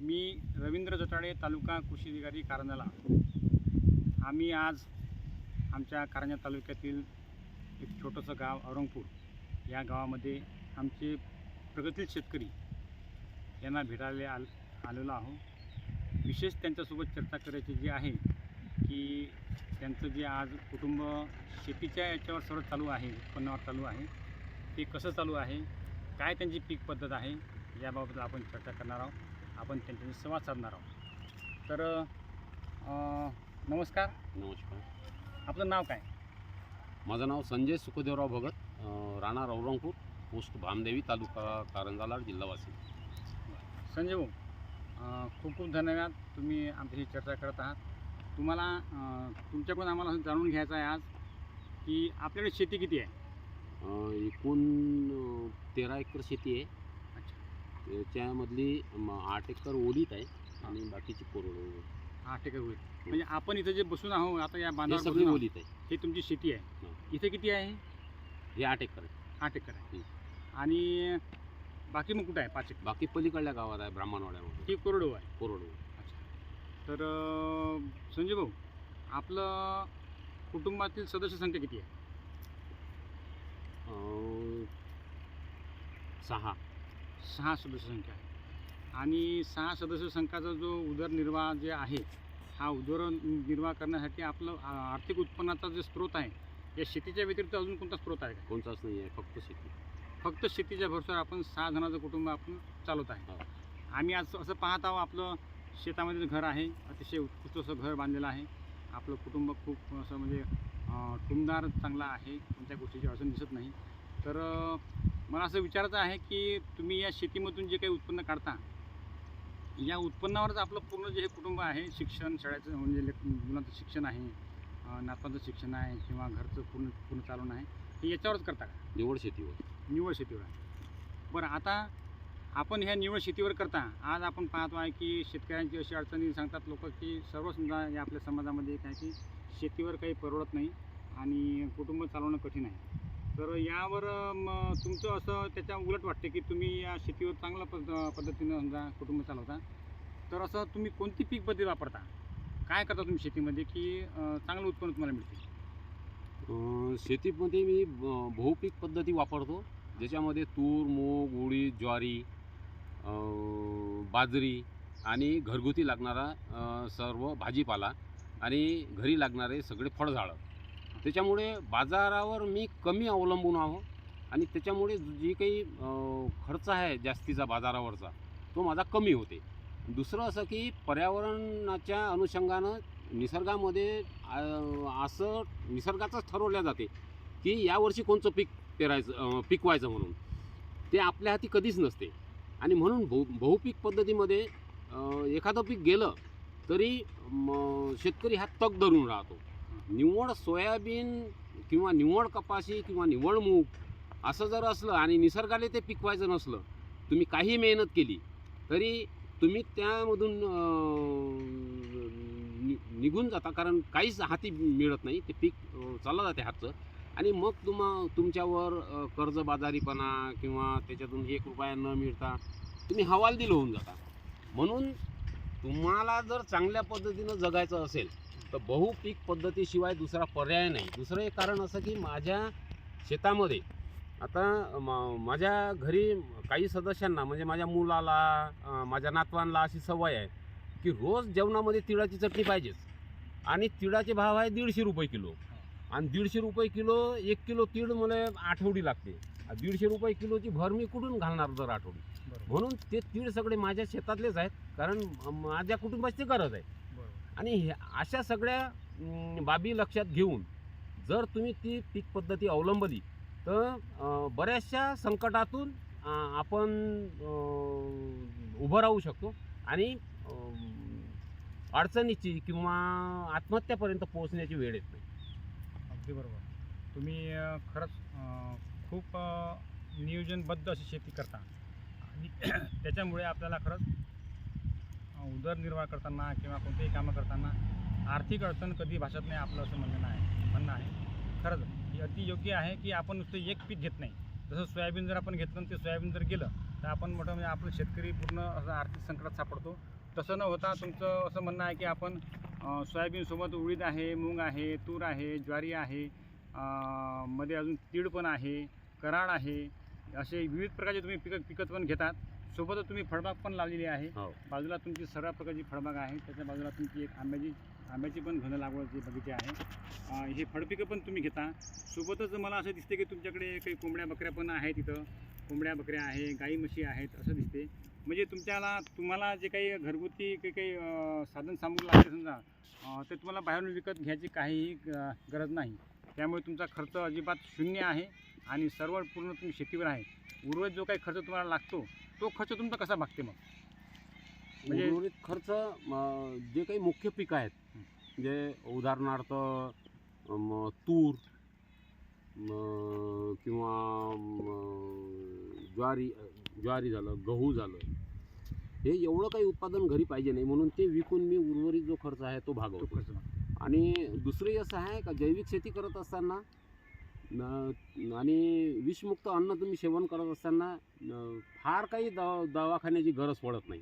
मी रवींद्र जटाळे तालुका कृषी अधिकारी कारंजाला आम्ही आज आमच्या कारंजा तालुक्यातील एक छोटंसं गाव औरंगपूर या गावामध्ये आमचे प्रगतील शेतकरी यांना भेटायला आल आलेलो आहो विशेष त्यांच्यासोबत चर्चा करायची जी आहे की त्यांचं जे आज कुटुंब शेतीच्या याच्यावर सर्व चालू आहे उत्पन्नावर चालू आहे ते कसं चालू आहे काय त्यांची पीक पद्धत आहे याबाबत आपण चर्चा करणार आहोत. आपण त्यांच्याशी संवाद साधणार आहोत. तर अं, नमस्कार. नमस्कार. आपलं नाव काय? माझं नाव संजय सुखदेवराव भगत अं, राहणार औरंगपूर पोस्ट भामदेवी तालुका कारंजालाड जिल्हा वाशिम. संजय भाऊ अं, खूप खूप धन्यवाद तुम्ही आमच्याशी चर्चा करत आहात. तुम्हाला अं, तुमच्याकडून आम्हाला असं जाणून घ्यायचं आहे आज की आपल्याकडे शेती किती आहे? अं, एकूण अं, तेरा एकर शेती आहे. म, आठ एकर ओलीत आहे आणि बाकीची कोरड आठ एकर होईल म्हणजे आपण इथं जे बसून आहोत आता या हे बांधावर सगळी बसून आहोत, ओलीत आहे. हे तुमची शेती आहे. इथे किती आहे? हे आठ एकर आहे. आठ एकर आहे. आणि बाकी मग कुठं आहे पाच एकर? बाकी पलीकडल्या गावात आहे ब्राह्मणवाड्यामध्ये. ही कोरडो आहे. कोरड अच्छा. तर अं, संजय भाऊ आपलं कुटुंबातील सदस्य संख्या किती आहे? सहा. सहा सदस्य संख्या आहे. आणि सहा सदस्य संख्याचा जो उदरनिर्वाह जे आहे हा उदरनिर्वाह करण्यासाठी आपलं आर्थिक उत्पन्नाचा जे स्रोत आहे या शेतीच्या व्यतिरिक्त अजून कोणता स्रोत आहे का? कोणताच नाही आहे फक्त शेती. फक्त शेतीच्या भरसावर आपण सहा जणांचं कुटुंब आपण चालवत आहे. हो. आम्ही आज असं पाहत आहोत आपलं शेतामध्ये घर आहे अतिशय उत्कृष्ट असं घर बांधलेलं आहे. आपलं कुटुंब खूप असं म्हणजे टुमदार चांगला आहे कोणत्या गोष्टीची अडचण दिसत नाही. तर मला असं विचारायचं आहे की तुम्ही या शेतीमधून जे काही उत्पन्न काढता या उत्पन्नावरच आपलं पूर्ण जे हे कुटुंब आहे शिक्षण शाळेचं म्हणजे मुलांचं शिक्षण आहे नातवांचं शिक्षण आहे किंवा घरचं पूर्ण पूर्ण चालवणं आहे हे याच्यावरच करता का? निवड शेतीवर. निवड शेतीवर आहे. बरं आता आपण ह्या निवड शेतीवर करता आज आपण पाहतो आहे की शेतकऱ्यांची अशी अडचणी सांगतात लोक की सर्व समजा या आपल्या समाजामध्ये काय की शेतीवर काही परवडत नाही आणि कुटुंब चालवणं कठीण आहे. तर यावर मग तुमचं असं त्याच्या उलट वाटते की तुम्ही या शेतीवर चांगल्या पद्ध पद्धतीनं समजा कुटुंब चालवता. तर असं तुम्ही कोणती पीक पद्धती वापरता? काय करता तुम्ही शेतीमध्ये की चांगलं उत्पन्न तुम्हाला मिळते? शेतीमध्ये मी ब- बहुपीक पद्धती वापरतो. ज्याच्यामध्ये तूर मूग उडीद ज्वारी बाजरी आणि घरगुती लागणारा सर्व भाजीपाला आणि घरी लागणारे सगळे फळझाडं. त्याच्यामुळे बाजारावर मी कमी अवलंबून आहो आणि त्याच्यामुळे जी काही खर्च आहे जास्तीचा बाजारावरचा तो माझा कमी होते. दुसरं असं की पर्यावरणाच्या अनुषंगानं निसर्गामध्ये असं निसर्गाचंच ठरवल्या जाते की यावर्षी कोणचं पीक पेरायचं पिकवायचं म्हणून. ते आपल्या हाती कधीच नसते. आणि म्हणून बहु बहुपीक पद्धतीमध्ये एखादं पीक गेलं तरी शेतकरी हा तग धरून राहतो. निवड सोयाबीन किंवा निवड कपाशी किंवा निवड मूग असं जर असलं आणि निसर्गाने ते पिकवायचं नसलं तुम्ही काही मेहनत केली तरी तुम्ही त्यामधून नि- निघून जाता. कारण काहीच हाती मिळत नाही. ते पीक चाललं जाते हातचं. आणि मग तुम्हा तुमच्यावर कर्जबाजारीपणा किंवा त्याच्यातून एक रुपया न मिळता तुम्ही हवालदिल होऊन जाता. म्हणून तुम्हाला जर चांगल्या पद्धतीनं जगायचं असेल तर बहुपीक पद्धतीशिवाय दुसरा पर्याय नाही. दुसरं एक कारण असं की माझ्या शेतामध्ये आता मा- माझ्या घरी काही सदस्यांना म्हणजे माझ्या मुलाला माझ्या नातवांना अशी सवय आहे की रोज जेवणामध्ये तिळाची चटणी पाहिजेच. आणि तिळाचे भाव आहे दीडशे रुपये किलो. आणि दीडशे रुपये किलो एक किलो तीळ मला आठवडी लागते. दीडशे रुपये किलोची भर मी कुठून घालणार दर आठवडी? म्हणून ते तीळ सगळे माझ्या शेतातलेच आहेत. कारण माझ्या कुटुंबाची गरज आहे. आणि हे अशा सगळ्या बाबी लक्षात घेऊन जर तुम्ही ती पीक पद्धती अवलंबली तर बऱ्याचशा संकटातून आपण उभं राहू शकतो आणि अडचणीची किंवा आत्महत्यापर्यंत पोहोचण्याची वेळ येत नाही. अगदी बरोबर. तुम्ही खरंच खूप नियोजनबद्ध अशी शेती करता. आणि त्याच्यामुळे आपल्याला खरंच उदरनिर्वाह करताना किंवा कोणतेही कामं करताना आर्थिक अडचण कधी भासत नाही आपलं असं म्हणणं आहे म्हणणं आहे. खरंच ही अति योग्य आहे की आपण नुसतं एक पीक घेत नाही. जसं सोयाबीन जर आपण घेतलं ते सोयाबीन जर गेलं तर आपण मोठं म्हणजे आपलं शेतकरी पूर्ण असं आर्थिक संकटात सापडतो. तसं न होता तुमचं असं म्हणणं आहे की आपण सोयाबीनसोबत उडीद आहे मूग आहे तूर आहे ज्वारी आहे मध्ये अजून तीळ पण आहे कराड आहे. असे विविध प्रकारचे तुम्ही पिकं पिकत पण घेतात. सोबतच तुम्ही फळबाग पण लावलेली आहे. हो. बाजूला तुमची सर्व प्रकारची फळबाग आहे. त्याच्या बाजूला तुमची एक आंब्याची आंब्याची पण घन लागवडची बगीचे आहे. अं, हे फळपिकं पण तुम्ही घेता. सोबतच मला असं दिसते की तुमच्याकडे काही कोंबड्या बकऱ्या पण आहेत तिथं कोंबड्या बकऱ्या आहे गाई म्हशी आहेत असं दिसते म्हणजे तुमच्याला तुम्हाला जे काही घरगुती काही काही अं, साधन सामुग्री लागते समजा अं, ते तुम्हाला बाहेरून विकत घ्यायची काहीही गरज नाही. त्यामुळे तुमचा खर्च अजिबात शून्य आहे आणि सर्व पूर्ण तुम्ही शेतीवर आहे. उर्वरित जो काही खर्च तुम्हाला लागतो तो खर्च तुमचा कसा भागते मग? म्हणजे- उर्वरित खर्च म, जे काही मुख्य पिकं आहेत म्हणजे उदाहरणार्थ म, तूर म, किंवा म, ज्वारी ज्वारी झालं गहू झालं हे एवढं काही उत्पादन घरी पाहिजे नाही. म्हणून ते विकून मी उर्वरित जो खर्च आहे तो तो भागवतो. खर्च भागते. आणि दुसरंही असं आहे का जैविक शेती करत असताना न- आणि विषमुक्त अन्न तुम्ही सेवन करत असताना फार काही दवा दवाखान्याची गरज पडत नाही.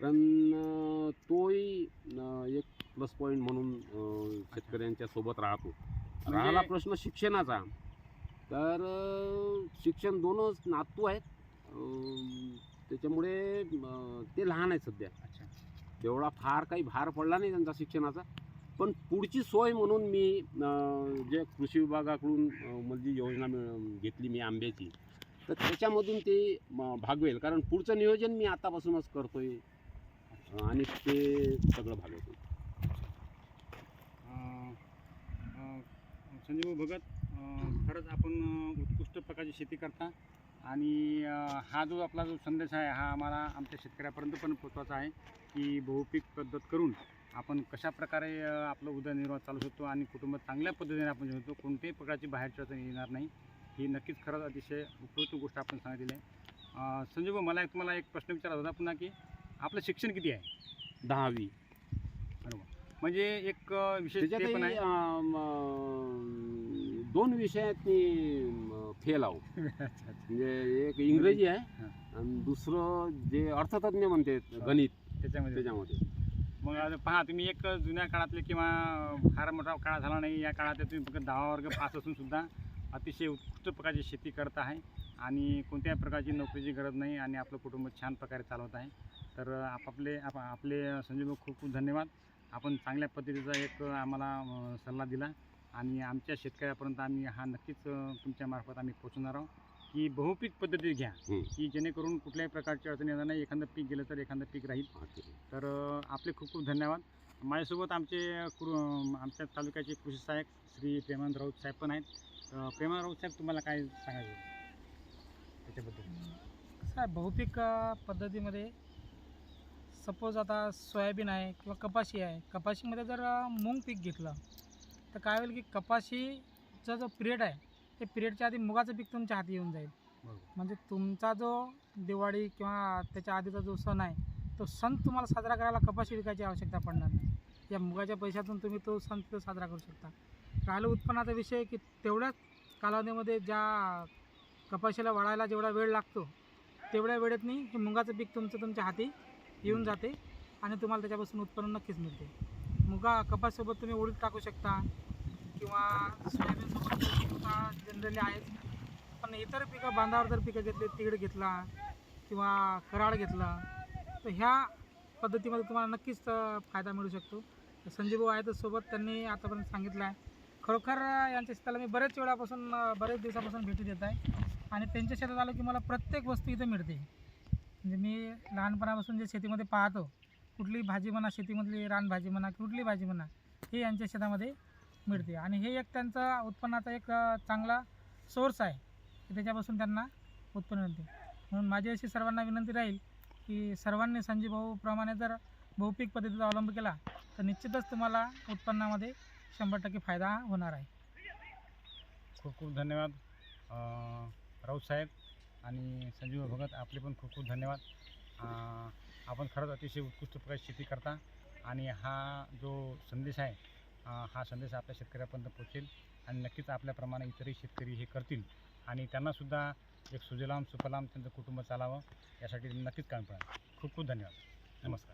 कारण तोही एक प्लस पॉईंट म्हणून शेतकऱ्यांच्या सोबत राहतो. म्हणजे- राहिला प्रश्न शिक्षणाचा. तर शिक्षण दोनच नातू आहेत. त्याच्यामुळे ते लहान आहेत सध्या. अच्छा. तेवढा फार काही भार पडला नाही त्यांचा शिक्षणाचा. पण पुढची सोय म्हणून मी जे कृषी विभागाकडून म्हणजे योजना मिळ- घेतली मी आंब्याची तर त्याच्यामधून ते म, भागवेल कारण पुढचं नियोजन मी आतापासूनच करतो आहे आणि ते सगळं भागवतो संजीव भगत खरंच आपण उत्कृष्ट प्रकारची शेती करता. आणि हा जो आपला जो संदेश आहे हा आम्हाला आमच्या शेतकऱ्यापर्यंत पण पोचवायचा आहे की बहुपीक पद्धत करून आपण कशा प्रकारे आपलं उदरनिर्वाह चालू शकतो आणि कुटुंब चांगल्या पद्धतीने आपण जेवतो कोणत्याही प्रकारची बाहेरची अडचण येणार नाही. ही नक्कीच खरंच अतिशय उपयुक्त गोष्ट आपण सांगितलेली आहे. संजय भाऊ मला एक तुम्हाला एक प्रश्न विचारायचा होता पुन्हा की आपलं शिक्षण किती आहे? दहावी. म्हणजे एक ते पण आहे. दोन विषयात मी फेल आहो. म्हणजे एक इंग्रजी आहे. आणि दुसरं जे अर्थतज्ञ म्हणते गणित त्याच्यामध्ये. त्याच्यामध्ये. मग आता पहा तुम्ही एक जुन्या काळातले किंवा फार मोठा काळ झाला नाही या काळात तुम्ही फक्त दहा वर्ग पास असून सुद्धा अतिशय उत्कृष्ट प्रकारची शेती करत आहे आणि कोणत्याही प्रकारची नोकरीची गरज नाही आणि आपलं कुटुंब छान प्रकारे चालवत आहे. तर आपापले आप आपले संजय भाऊ खूप खूप धन्यवाद. आपण चांगल्या पद्धतीचा एक आम्हाला सल्ला दिला आणि आमच्या शेतकऱ्यापर्यंत आम्ही हा नक्कीच तुमच्यामार्फत आम्ही पोचवणार आहोत. की बहुपीक पद्धती घ्या हं. की जेणेकरून कुठल्याही प्रकारची अडचण येणार नाही. एखादं पीक गेलं तर एखादं पीक राहील. हा, ठीक आहे. तर अ, आपले खूप खूप धन्यवाद. माझ्यासोबत आमचे कृ आमच्या तालुक्याचे कृषी सहाय्यक श्री प्रेमानंद राऊत साहेब पण आहेत. अ, प्रेमानंद राऊत साहेब तुम्हाला काय सांगायचं? त्याच्याबद्दल. कसं आहे बहुपीक अ, पद्धतीमध्ये सपोज आता सोयाबीन आहे किंवा कपाशी आहे. कपाशीमध्ये जर अ, मूग पीक घेतलं तर काय होईल की कपाशीचा जो पिरियड आहे ते पिरियडच्या आधी मुगाचं पीक तुमच्या हाती येऊन जाईल. म्हणजे तुमचा जो दिवाळी किंवा त्याच्या आधीचा जो सण आहे तो सण तुम्हाला साजरा करायला कपाशी विकायची आवश्यकता पडणार नाही. या मुगाच्या पैशातून तुम्ही तो सण तिथं साजरा करू शकता. राहिलं उत्पन्नाचा विषय की तेवढ्याच कालावधीमध्ये ज्या कपाशीला वाढायला जेवढा वेळ लागतो तेवढ्या वेळेतनी हे मुगाचं पीक तुमचं तुमच्या हाती येऊन जाते आणि तुम्हाला त्याच्यापासून उत्पन्न नक्कीच मिळते. मुगा कपाससोबत तुम्ही उडीद टाकू शकता किंवा सोयाबीनसोबत सुद्धा जनरली आहेच पण इतर पिकं बांधावर जर पिकं घेतली तीळ घेतला किंवा कराड घेतला तर ह्या पद्धतीमध्ये तुम्हाला नक्कीच फायदा मिळू शकतो. तर संजीव भाऊ सोबत त्यांनी आतापर्यंत सांगितलं आहे. खरोखर यांच्या शेताला मी बरेच वेळापासून बरेच दिवसापासून भेटी देत आहे. आणि त्यांच्या शेतात आलं की मला प्रत्येक वस्तू इथं मिळते. म्हणजे मी लहानपणापासून जे शेतीमध्ये पाहतो कुठलीही भाजी म्हणा शेतीमधली रानभाजी म्हणा कुठली भाजी म्हणा हे यांच्या शेतामध्ये मिळते. आणि हे एक त्यांचा उत्पन्नाचा एक चांगला सोर्स आहे. की त्याच्यापासून त्यांना उत्पन्न मिळते. म्हणून माझी अशी सर्वांना विनंती राहील की सर्वांनी संजीव भाऊप्रमाणे जर बहुपीक पद्धतीचा अवलंब केला तर निश्चितच तुम्हाला उत्पन्नामध्ये शंभर टक्के फायदा होणार आहे. खूप खूप धन्यवाद. राऊत साहेब आणि संजीव भगत आपले पण खूप खूप धन्यवाद. आपण खरंच अतिशय उत्कृष्ट प्रकारे शेती करता. आणि हा जो संदेश आहे हा संदेश आपल्या शेतकऱ्यापर्यंत पोहोचेल आणि नक्कीच आपल्याप्रमाणे इतरही शेतकरी हे करतील आणि त्यांनासुद्धा एक सुजलाम सुफलाम त्यांचं कुटुंब चालावं यासाठी नक्कीच काम पडेल खूप खूप धन्यवाद. नमस्कार.